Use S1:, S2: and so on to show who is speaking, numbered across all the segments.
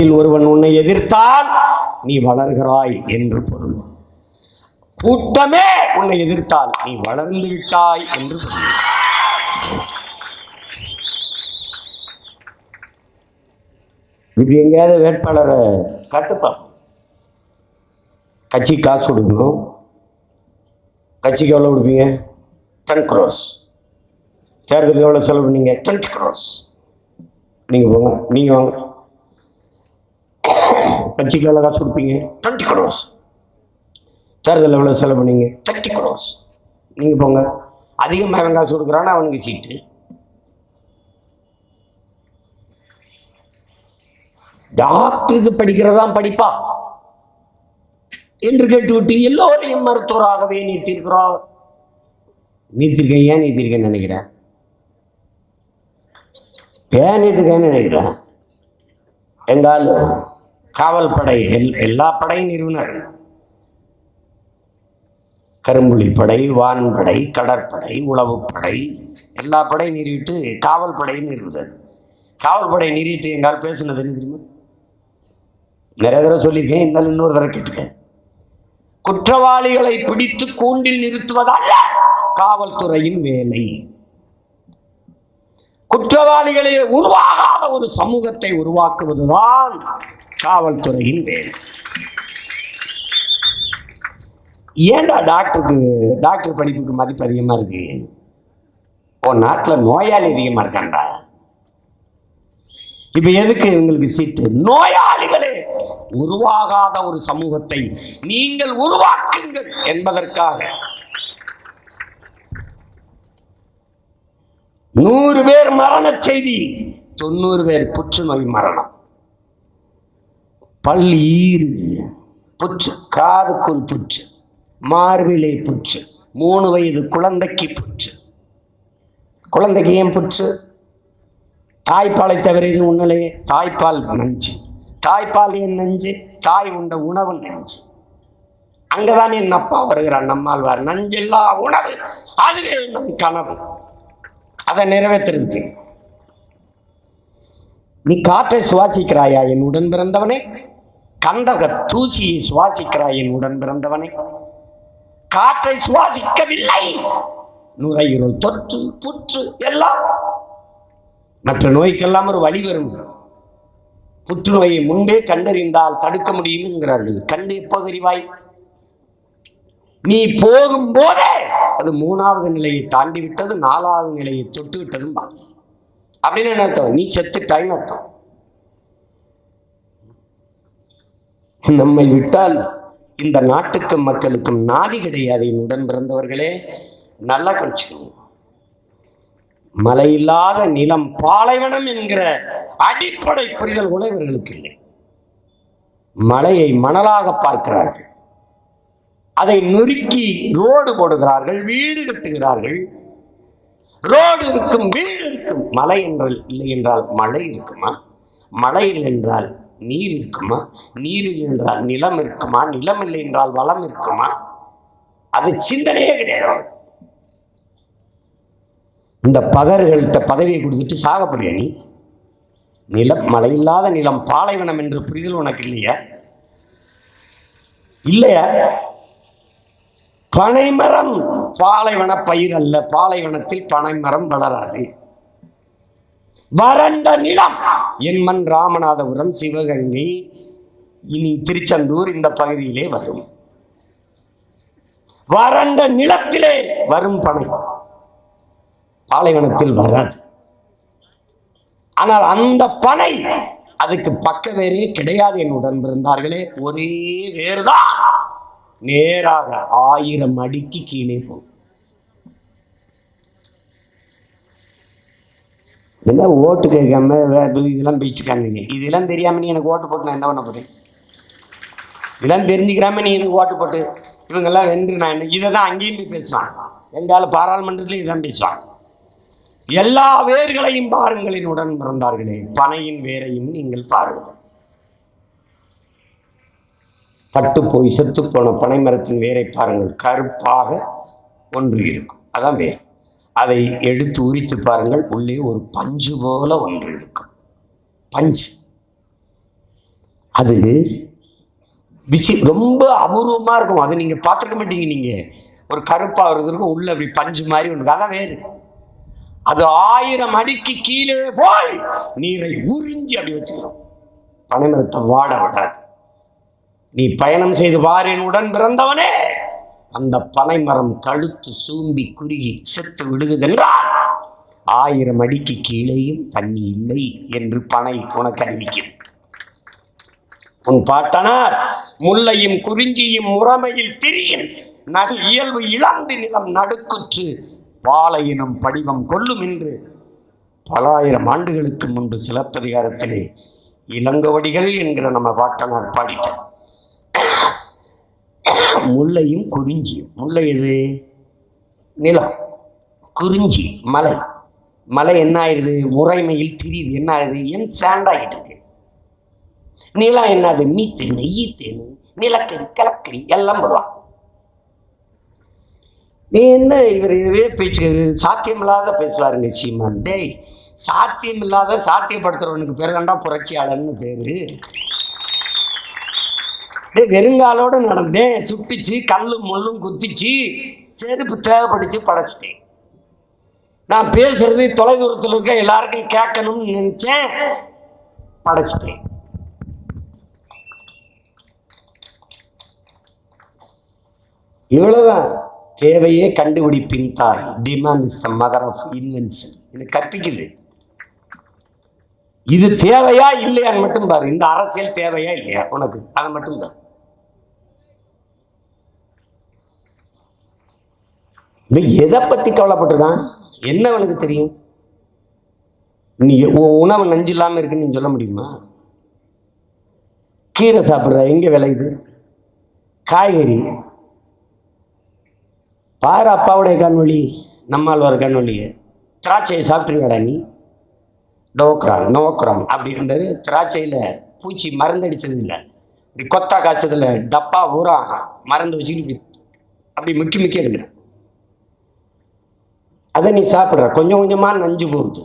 S1: ஒருவன் உன்னை எதிர்த்தால் நீ வளர்கிறாய் என்று பொருள். கூட்டமே உன்னை எதிர்த்தால் நீ வளர்ந்து விட்டாய் என்று பொருள். இப்படி எங்கேயாவது வேட்பாளரை கட்டுப்பான் கட்சி காசு கொடுக்கணும். கட்சிக்கு எவ்வளோ கொடுப்பீங்க? டென் க்ரோஸ் தேர்தலுக்கு எவ்வளோ செலவு பண்ணீங்க? டுவெண்ட்டி க்ரோஸ் நீங்கள் போங்க நீங்கள் வாங்க. கட்சிக்கு எவ்வளோ காசு கொடுப்பீங்க. டுவெண்ட்டி க்ரோஸ் தேர்தல் எவ்வளோ செலவு பண்ணீங்க? தேர்ட்டி க்ரோஸ் நீங்கள் போங்க. அதிகமாக அவன் காசு கொடுக்குறான்னா அவனுக்கு சீட்டு. டாக்டருக்கு படிக்கிறதான் படிப்பா. என்று கேட்டுவிட்டு எல்லோரையும் மருத்துவராகவே நிறுத்தியிருக்கிறோம் நிறுத்திருக்கேன் ஏன் நிறுத்திருக்கேன்னு நினைக்கிறேன்? ஏன் நிறுத்திருக்கேன்னு நினைக்கிறேன்? எங்கால் காவல் படை எல் எல்லா படை நிறுவனர். கரும்புலி படை வான்படை கடற்படை உளவுப்படை எல்லா படை நிறுவிட்டு காவல் படையும் நிறுவுதல் காவல் படை நிறுவிட்டு எங்கால் பேசுனது என்ன தெரியுமா? நிறைய தடவை சொல்லியிருக்கேன் இருந்தாலும் இன்னொரு தடவை கேட்டுக்கேன். குற்றவாளிகளை பிடித்து கூண்டில் நிறுத்துவதல்ல காவல்துறையின் வேலை. குற்றவாளிகளை உருவாகாத ஒரு சமூகத்தை உருவாக்குவதுதான் காவல்துறையின் வேலை. ஏன்டா டாக்டருக்கு டாக்டர் படிப்புக்கு மதிப்பு அதிகமா இருக்கு? உன் நாட்டில் நோயாளி அதிகமா இருக்கான்டா. இப்ப எதுக்கு இவங்களுக்கு சீட்டு? நோயாளிகளே உருவாகாத ஒரு சமூகத்தை நீங்கள் உருவாக்குங்கள் என்பதற்காக. நூறு பேர் மரண செய்தி தொண்ணூறு பேர் புற்றுநோய் மரணம். பல் ஈறு புற்று காதுக்குள் புற்று மார்பிலை புற்று மூணு வயது குழந்தைக்கு புற்று குழந்தைக்கு ஏன் புற்று தாய்ப்பாலை தவிர இது உண்மையிலேயே தாய்ப்பால் நஞ்சு. தாய்ப்பால் ஏன் நஞ்சு? தாய் உண்ட உணவு நஞ்சு. அங்கதான் என் அப்பா வருகிறார் நம்மாழ்வார் நஞ்செல்லா உணவு. அதுவே நம் கனவு. அதை நிறைவேற்றிருக்கு நீ காற்றை சுவாசிக்கிறாயா என் உடன் பிறந்தவனே? கந்தக தூசியை சுவாசிக்கிறாய் என் உடன் பிறந்தவனை. காற்றை சுவாசிக்கவில்லை. நுரையீரல் தொற்று புற்று எல்லாம். மற்ற நோய்க்கெல்லாம் ஒரு வழி வரும். புற்றுநோயை முன்பே கண்டறிந்தால் தடுக்க முடியும் என்கிறார்கள் கண்டு எப்போது அறிவாய் நீ போகும்போதே அது மூணாவது நிலையை தாண்டி விட்டது நாலாவது நிலையை தொட்டு விட்டதும் அப்படின்னு என்ன அர்த்தம்? நீ செத்துட்டாய்னு அர்த்தம். நம்மை விட்டால் இந்த நாட்டுக்கும் மக்களுக்கும் நாதி கிடையாது. என் உடன் பிறந்தவர்களே நல்லா கழிச்சுக்கணும் மழை இல்லாத நிலம் பாலைவனம் என்கிற அடிப்படை புரிதல் கூட இவர்களுக்கு இல்லை. மலையை மணலாக பார்க்கிறார்கள். அதை நொறுக்கி ரோடு போடுகிறார்கள் வீடு கட்டுகிறார்கள். ரோடு இருக்கும் வீடு இருக்கும். மலை என்றால் இல்லை என்றால் மழை இருக்குமா? மழை இல்லை என்றால் நீர் இருக்குமா? நீர் இல்லை என்றால் நிலம் இருக்குமா? நிலம் இல்லை என்றால் வளம் இருக்குமா? அது சிந்தனையே கிடையாது. இந்த பகர்கள்ட்ட பதவியை கொடுத்துட்டு சாகப்படுறியா நீ? நிலம் மழை இல்லாத நிலம் பாலைவனம் என்று புரிதல் உனக்கு இல்லையா? இல்லையா? பனைமரம் பாலைவன பயிர் அல்ல. பாலைவனத்தில் பனைமரம் வளராது. வறண்ட நிலம். என்மன் ராமநாதபுரம் சிவகங்கை இனி திருச்செந்தூர் இந்த பகுதியிலே வரும். வறண்ட நிலத்திலே வரும் பனை. பாலைவனத்தில் வராது. ஆனால் அந்த பனை அதுக்கு பக்க வேறே கிடையாது என் உடன் பிறந்தார்களே ஒரே வேறுதான். நேராக ஆயிரம் அடிக்கு கீழே போகும். என்ன ஓட்டு கேட்காம வே- இதெல்லாம் பேச்சுக்காங்க இதெல்லாம் தெரியாமல் நீ எனக்கு ஓட்டு போட்டு நான் என்ன பண்ண போறேன்? இதெல்லாம் தெரிஞ்சுக்கிறாம நீ எனக்கு ஓட்டு போட்டு இவங்கெல்லாம் வென்று நான் என்ன இதை தான் அங்கேயும் போய் பேசுவான். எங்கால பாராளுமன்றத்திலையும் இதான் பேசுவான். எல்லா வேர்களையும் பாருங்களின் உடன் பிறந்தார்களே. பனையின் வேரையும் நீங்கள் பாருங்கள். பட்டு போய் செத்து போன பனை மரத்தின் வேரை பாருங்கள். கருப்பாக ஒன்று இருக்கும். அதான் வேர். அதை எடுத்து உரித்து பாருங்கள். உள்ளே ஒரு பஞ்சு போல ஒன்று இருக்கும். பஞ்சு. அது விசி ரொம்ப அபூர்வமாக இருக்கும். அது நீங்கள் பார்த்துருக்க மாட்டீங்க நீங்கள் ஒரு கருப்பாகிறது இருக்கும். உள்ள அப்படி பஞ்சு மாதிரி ஒன்று கதை வேறு. அது ஆயிரம் அடிக்கு கீழே போய் நீரை உறிஞ்சி அப்படி வச்சுக்கிறோம் பனைமரத்தை வாட விடாது. நீ பயணம் செய்து வாரின். உடன் பிறந்தவனே. அந்த பனைமரம் கழுத்து சூம்பி குறுகி செத்து விடுவதென்றால் ஆயிரம் அடிக்கு கீழேயும் தண்ணி இல்லை என்று பனை உனக்கு அறிவிக்கும் உன் பாட்டனார் முல்லையும் குறிஞ்சியும் முறைமையில் திரியும் நடு இயல்பு இழந்து நிலம் நடுக்குற்று பாலையினம் படிவம் கொள்ளும் என்று பல ஆயிரம் ஆண்டுகளுக்கு முன்பு சிலப்பதிகாரத்திலே இளங்கவடிகள் என்கிற நம்ம பாட்டனார் பாடிட்டார். முல்லையும் குறிஞ்சியும். முல்லை எது? நிலம். குறிஞ்சி மலை. மலை என்ன ஆயிடுது முறைமையில் திரியுது. என்ன ஆகுது என் சாண்டாகிட்டு இருக்கு. நிலம் என்னது? மீத்தேனு ஈத்தேனு நிலக்கரி கலக்கரி எல்லாம் போடுவான் நீ என்ன இவர் இதுவே பேச்சு சாத்தியமில்லாத பேசுவாருங்க சீமான். டேய் சாத்தியமில்லாத சாத்தியப்படுத்துறவனுக்கு பேர் தாண்டா புரட்சியாளர்னு பேரு. டேய் வெறுங்காலோடு நடந்தேன் சுட்டுச்சு கல்லும் முள்ளும் குத்திச்சு செருப்பு தேவைப்படுச்சு படைச்சிட்டேன். நான் பேசுறது தொலைதூரத்தில் இருக்க எல்லாருக்கும் கேட்கணும்னு நினச்சேன் படைச்சிட்டேன். இவ்வளவுதான். தேவையே கண்டுபிடிப்பின் தாய். Demand is the mother of invention இது கற்பிக்குது. இது தேவையா இல்லையான்னு மட்டும் பாரு. இந்த அரசியல் தேவையா இல்லையா? உனக்கு. அதை மட்டும் பாரு. இவன் எதை பத்தி கவலைப்பட்டிருக்கான்? என்ன அவனுக்கு தெரியும்? நீ உணவு நஞ்சு இல்லாமல் இருக்குன்னு நீ சொல்ல முடியுமா? கீரை சாப்பிட்ற எங்க விளையுது காய்கறி. பாரு அப்பாவுடைய கண்வழி நம்மாழ்வார் கண்வழியை. திராட்சையை சாப்பிட்ருக்கடா நீ. டோக்ரான் நோக்ரான் அப்படி இருந்தது திராட்சையில் பூச்சி மருந்தடிச்சது இல்லை. இப்படி கொத்தா காய்ச்சதில் டப்பா பூரா மருந்து வச்சுக்கிட்டு இப்படி அப்படி முக்கி முக்கி எடுக்கிறேன். அதை நீ சாப்பிட்ற. கொஞ்சம் கொஞ்சமா நஞ்சு போகுது.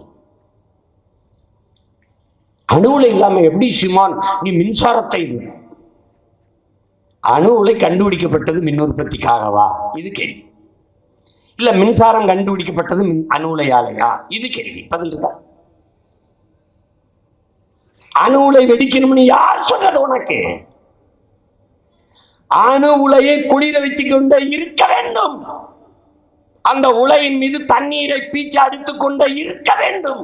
S1: அணுவுல இல்லாம எப்படி சிமான் நீ மின்சாரத்தை அணுவுலை கண்டுபிடிக்கப்பட்டது மின் உற்பத்திக்காகவா? இது கேள்வி. இல்ல மின்சாரம் கண்டுபிடிக்கப்பட்டது மின் அணு உலையாலையா இது கேள்வி. பதில் இருக்கா? அணு உலை வெடிக்கணும்னு யார் சொன்னது உனக்கு? அணு உலையை குளிர வச்சுக்கொண்டே இருக்க வேண்டும். அந்த உலையின் மீது தண்ணீரை பீச்சு அடித்துக் கொண்டே இருக்க வேண்டும்.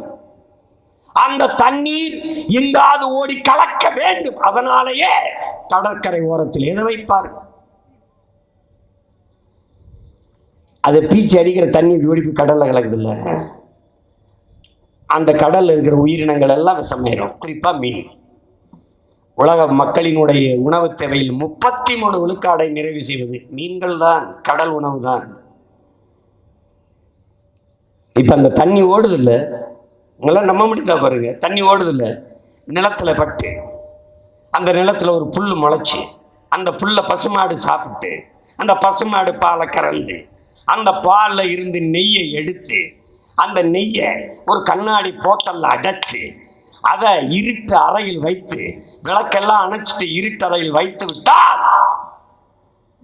S1: அந்த தண்ணீர் இங்காது ஓடி கலக்க வேண்டும். அதனாலேயே கடற்கரை ஓரத்தில் எதை வைப்பார்? அது பீச்சு அடிக்கிற தண்ணீர் வெடிப்பு கடல்ல கலக்குதுல்ல அந்த கடல்ல இருக்கிற உயிரினங்கள் எல்லாம் விஷமாயிரும். குறிப்பா மீன். உலக மக்களினுடைய உணவு தேவையில் முப்பத்தி மூணு விழுக்காடை நிறைவு செய்வது மீன்கள் தான் கடல் உணவு தான் இப்ப அந்த தண்ணி ஓடுது இல்ல உங்களாம் நம்ப முடியுதா பாருங்க. தண்ணி ஓடுது இல்ல நிலத்துல பட்டு. அந்த நிலத்துல ஒரு புல் முளைச்சி அந்த புல்லை பசுமாடு சாப்பிட்டு அந்த பசுமாடு பாலை கறந்து அந்த பாலில் இருந்து நெய்யை எடுத்து அந்த நெய்யை ஒரு கண்ணாடி போட்டல்ல அடைச்சு அதை இருட்டு அறையில் வைத்து விளக்கெல்லாம் அணைச்சிட்டு இருட்டு அறையில் வைத்து விட்டால்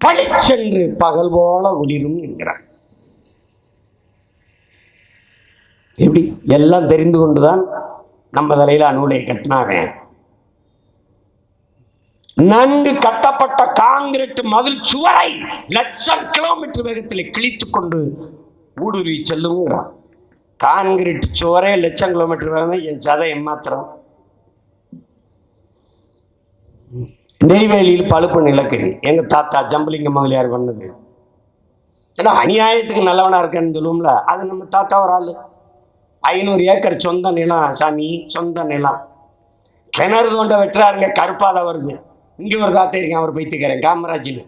S1: பளிச்சென்று பகல் போல ஒளிரும் என்கிறார். எப்படி? எல்லாம் தெரிந்து கொண்டுதான் நம்ம தலையில அணுலை கட்டினாங்க. நன்கு கட்டப்பட்ட காங்கிரீட் மதில் சுவரை லட்சம் கிலோமீட்டர் வேகத்தில் கிழித்து கொண்டு ஊடுருவி செல்லுங்கிறான். கான்கிரீட் சுவரே லட்சம் கிலோமீட்டர் வேகம் என் சதை மாத்திரம் நெய்வேலியில் பழுப்பு நிலக்கரி. எங்க தாத்தா ஜம்பலிங்க மகளியார் பண்ணது? ஏன்னா அநியாயத்துக்கு நல்லவனா இருக்கேன்னு சொல்லுவோம்ல அது நம்ம தாத்தா ஒரு ஆளு. ஐநூறு ஏக்கர் சொந்த நிலம் சாமி சொந்த நிலம் கிணறு தோண்ட வெட்டுறாருங்க கருப்பாத வருது. இங்கே ஒரு தாத்தா இருக்கேன் அவர் போய்த்துக்கிறேன் காமராஜில்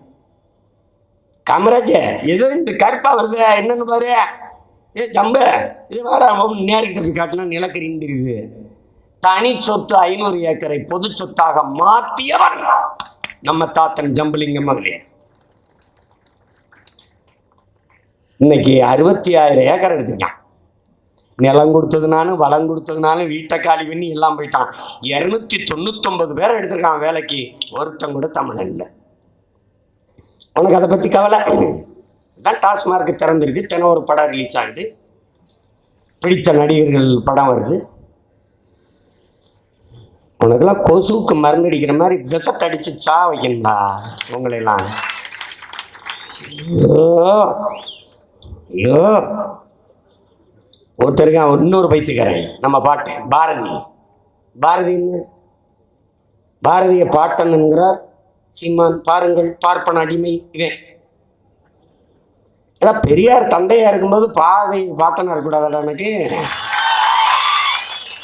S1: காமராஜ் எது இந்த கருப்பா வருது என்னன்னு பாரு. ஏ ஜம்ப இது வேற நேருக்கு போய் காட்டினா நிலக்கரின்னு தெரியுது தனி சொத்து ஐநூறு ஏக்கரை பொது சொத்தாக மாற்றியவன் நம்ம தாத்தன் ஜம்பலிங்கம் மகளே இன்னைக்கு அறுபத்தி ஆயிரம் ஏக்கர் எடுத்துக்கான் நிலம் கொடுத்ததுனாலும் வளம் கொடுத்ததுனாலும் வீட்டை காலி பண்ணி எல்லாம் போயிட்டான். இரநூத்தி தொண்ணூத்தொன்பது பேரை எடுத்திருக்கான் வேலைக்கு. ஒருத்தன் கூட தமிழன் இல்லை. உனக்கு அதை பற்றி கவலை? தான் டாஸ்மார்க் திறந்திருக்கு. தினம் ஒரு படம் ரிலீஸ் ஆகுது. பிடித்த நடிகர்கள் படம் வருது. உனக்கெல்லாம் கொசுவுக்கு மருந்து அடிக்கிற மாதிரி விஷத்தை அடிச்சு சா வைக்கணும்டா உங்களெல்லாம் ஐயோ ஐயோ. ஒருத்தருக்கு அவன் இன்னொரு பைத்தியக்காரன். நம்ம பாட்டு பாரதி. பாரதின்னு பாரதிய பாட்டன் என்கிறார் சீமான் பாருங்கள் பார்ப்பன அடிமை இவன். அதான் பெரியார் தந்தையா இருக்கும்போது பாதை பாட்டனா இருக்கக்கூடாதா எனக்கு?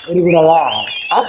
S1: இருக்கக்கூடாதா ஆ?